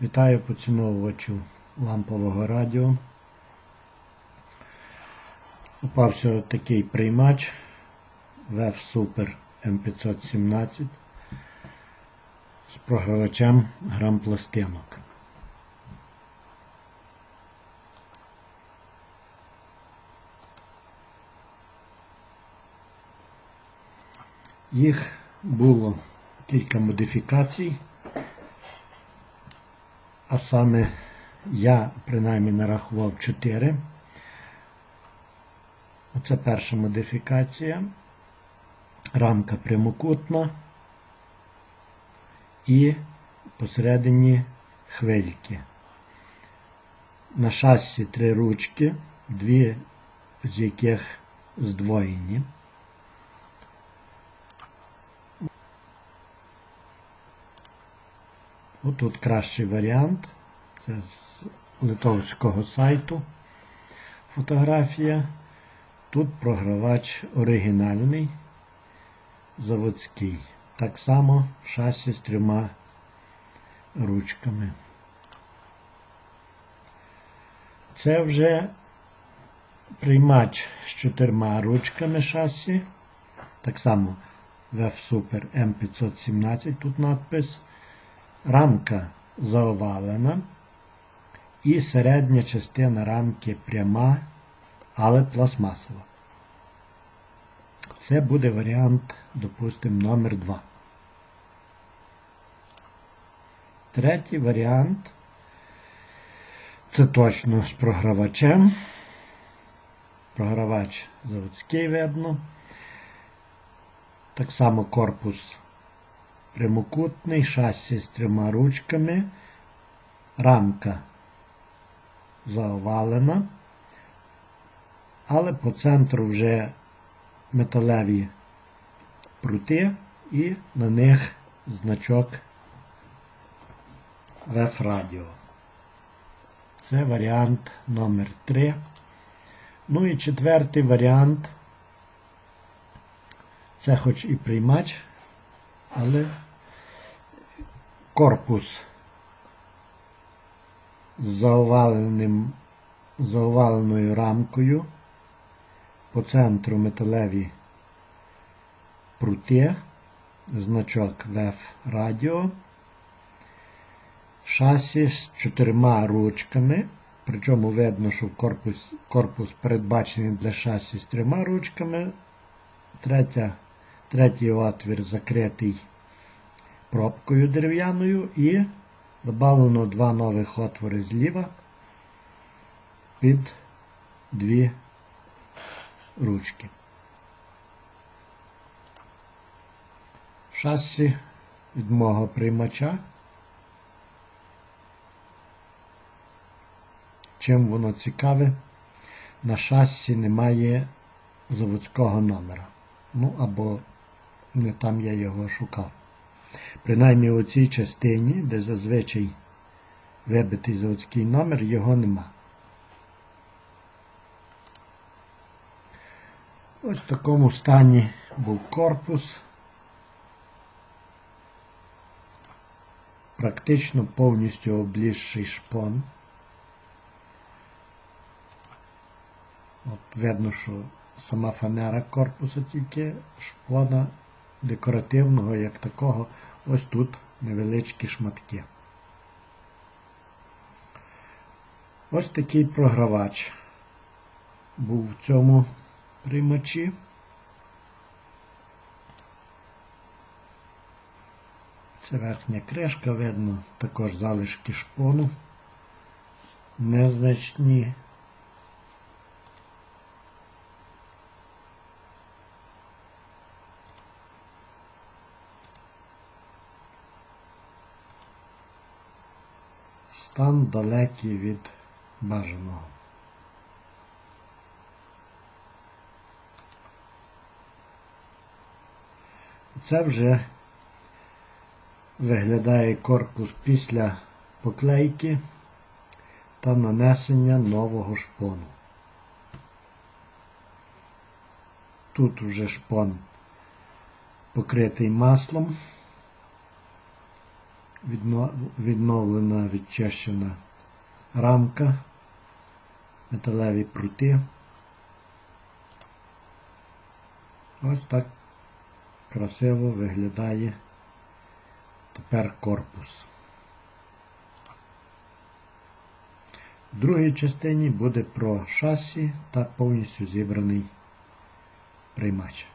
Вітаю поціновувачів лампового радіо. Упався такий приймач VF Super M517 з програвачем грам пластинок. Їх було кілька модифікацій, а саме я принаймні нарахував 4. Оце перша модифікація. Рамка прямокутна і посередині хвильки. На шасі три ручки, дві з яких здвоєні. Отут кращий варіант. Це з литовського сайту фотографія. Тут програвач оригінальний, заводський. Так само шасі з трьома ручками. Це вже приймач з чотирма ручками шасі. Так само Super M517 тут надпис. Рамка заовалена. І середня частина рамки пряма, але пластмасова. Це буде варіант, допустимо, номер 2. Третій варіант це точно з програвачем. Програвач заводський видно. Так само корпус прямокутний, шасі з трьома ручками, рамка заовалена, але по центру вже металеві прути і на них значок VF Radio. Це варіант номер 3. Ну і четвертий варіант. Це хоч і приймач, але корпус з заоваленим, заоваленою рамкою, по центру металеві прути, значок VF Radio, шасі з чотирма ручками, причому видно, що корпус, корпус передбачений для шасі з трьома ручками, Третя, третій отвір закритий пробкою дерев'яною і Добавлено два нових отвори зліва під дві ручки. Шасі від мого приймача. Чим воно цікаве, на шасі немає заводського номера. Ну або не там я його шукав. Принаймні у цій частині, де зазвичай вибитий заводський номер, його нема. Ось в такому стані був корпус. Практично повністю облізший шпон. От Видно, що сама фанера корпуса тільки шпона декоративного, як такого, ось тут невеличкі шматки. Ось такий програвач був в цьому приймачі. Це верхня кришка, видно, також залишки шпону незначні. Стан далекий від бажаного. Це вже виглядає корпус після поклейки та нанесення нового шпону. Тут вже шпон покритий маслом. Відно- відновлена, відчищена рамка, металеві прути. Ось так красиво виглядає тепер корпус. В другій частині буде про шасі та повністю зібраний приймач.